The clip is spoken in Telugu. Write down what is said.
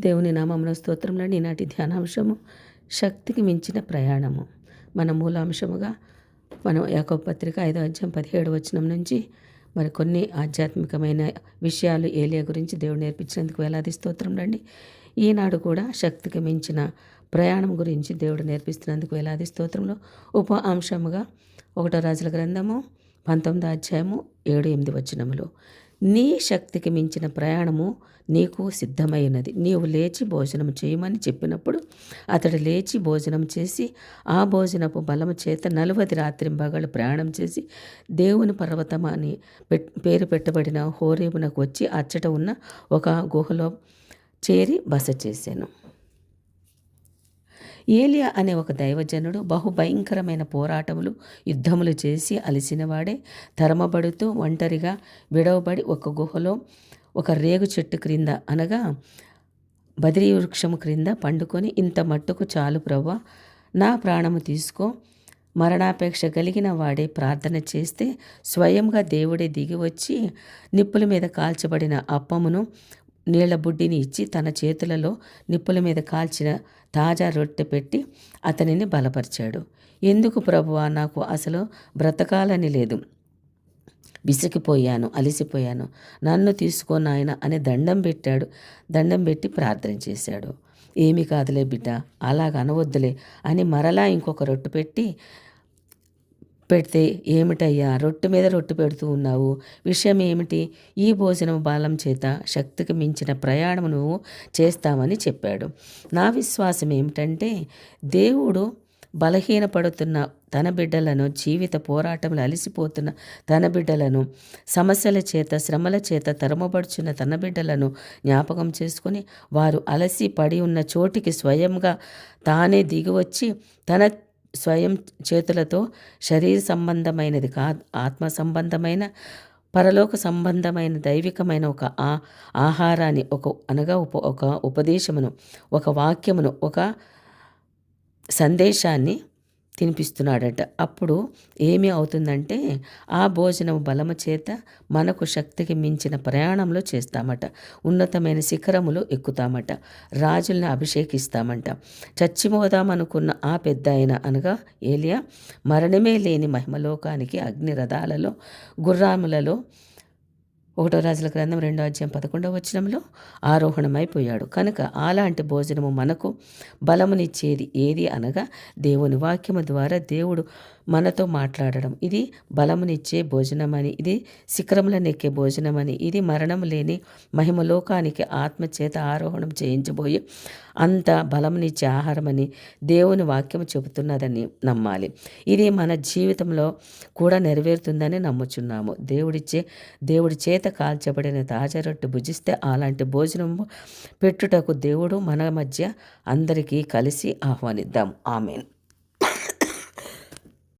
దేవుని నామమున స్తోత్రంలో ఈనాటి ధ్యానాంశము శక్తికి మించిన ప్రయాణము. మన మూలాంశముగా మనం యాకోబు పత్రిక ఐదో అధ్యాయం పదిహేడు వచనం నుంచి మరి కొన్ని ఆధ్యాత్మికమైన విషయాలు ఏలియా గురించి దేవుడు నేర్పించినందుకు వేలాది స్తోత్రం రండి ఈనాడు కూడా శక్తికి మించిన ప్రయాణం గురించి దేవుడు నేర్పిస్తున్నందుకు వేలాది స్తోత్రంలో ఉప అంశముగా ఒకటో రాజుల గ్రంథము పంతొమ్మిదో అధ్యాయము ఏడు ఎనిమిది వచనములు. నీ శక్తికి మించిన ప్రయాణము నీకు సిద్ధమైనది. నీవు లేచి భోజనం చేయమని చెప్పినప్పుడు అతడు లేచి భోజనం చేసి ఆ భోజనపు బలము చేత నలువది రాత్రింబగళ్ళు ప్రయాణం చేసి దేవుని పర్వతం అని పెట్ పేరు పెట్టబడిన హోరేమునకు వచ్చి అచ్చట ఉన్న ఒక గుహలో చేరి బస చేశాను. ఏలియా అనే ఒక దైవజనుడు బహుభయంకరమైన పోరాటములు యుద్ధములు చేసి అలసినవాడే. తరమబడుతూ ఒంటరిగా విడవబడి ఒక గుహలో ఒక రేగు చెట్టు క్రింద అనగా బదిరీ వృక్షము క్రింద పండుకొని ఇంత మట్టుకు చాలు ప్రవ్వ నా ప్రాణము తీసుకో. మరణాపేక్ష కలిగిన వాడే ప్రార్థన చేస్తే స్వయంగా దేవుడే దిగి వచ్చి నిప్పుల మీద కాల్చబడిన అప్పమును నీళ్ళ బుడ్డిని ఇచ్చి తన చేతులలో నిప్పుల మీద కాల్చిన తాజా రొట్టె పెట్టి అతనిని బలపరిచాడు. ఎందుకు ప్రభువా నాకు అసలు బ్రతకాలని లేదు. విసిగిపోయాను అలిసిపోయాను. నన్ను తీసుకో నాయన అని దండం పెట్టాడు. దండం పెట్టి ప్రార్థన చేశాడు. ఏమి కాదులే బిడ్డ అలాగ అనవద్దులే అని మరలా ఇంకొక రొట్టు పెట్టి పెడితే ఏమిటయ్యా? రొట్టె మీద రొట్టె పెడుతూ ఉన్నావు. విషయం ఏమిటి? ఈ భోజనం బాలం చేత శక్తికి మించిన ప్రయాణం నువ్వు చేస్తామని చెప్పాడు. నా విశ్వాసం ఏమిటంటే దేవుడు బలహీనపడుతున్న తన బిడ్డలను జీవిత పోరాటంలో అలసిపోతున్న తన బిడ్డలను సమస్యల చేత శ్రమల చేత తరమబడుచున్న తన బిడ్డలను జ్ఞాపకం చేసుకొని వారు అలసి పడి ఉన్న చోటికి స్వయంగా తానే దిగివచ్చి తన స్వయం చేతులతో శరీర సంబంధమైనది కాదు ఆత్మ సంబంధమైన పరలోక సంబంధమైన దైవికమైన ఒక ఆ ఆహారాన్ని ఒక అనగా ఉప ఒక ఉపదేశమును ఒక వాక్యమును ఒక సందేశాన్ని తినిపిస్తున్నాడట. అప్పుడు ఏమి అవుతుందంటే ఆ భోజనం బలము చేత మనకు శక్తికి మించిన ప్రయాణంలో చేస్తామట. ఉన్నతమైన శిఖరములు ఎక్కుతామట. రాజుల్ని అభిషేకిస్తామంట. చచ్చిపోదామనుకున్న ఆ పెద్ద ఆయన అనగా ఏలియా మరణమే లేని మహిమలోకానికి అగ్ని రథాలలో గుర్రాములలో ఒకటో రాజుల గ్రంథం రెండో అధ్యాయం పదకొండవ వచనంలో ఆరోహణమైపోయాడు. కనుక అలాంటి భోజనము మనకు బలమునిచ్చేది ఏది అనగా దేవుని వాక్యము ద్వారా దేవుడు మనతో మాట్లాడడం. ఇది బలమునిచ్చే భోజనమని ఇది శిఖరములనెక్కే భోజనమని ఇది మరణం లేని మహిమలోకానికి ఆత్మచేత ఆరోహణం చేయించబోయే అంత బలమునిచ్చే ఆహారమని దేవుని వాక్యం చెబుతున్నదని నమ్మాలి. ఇది మన జీవితంలో కూడా నెరవేరుతుందని నమ్ముచున్నాము. దేవుడిచ్చే దేవుడి చేత కాల్చబడిన తాజా రొట్టె భుజిస్తే అలాంటి భోజనం పెట్టుటకు దేవుడు మన మధ్య అందరికీ కలిసి ఆహ్వానిద్దాం. ఆమెను.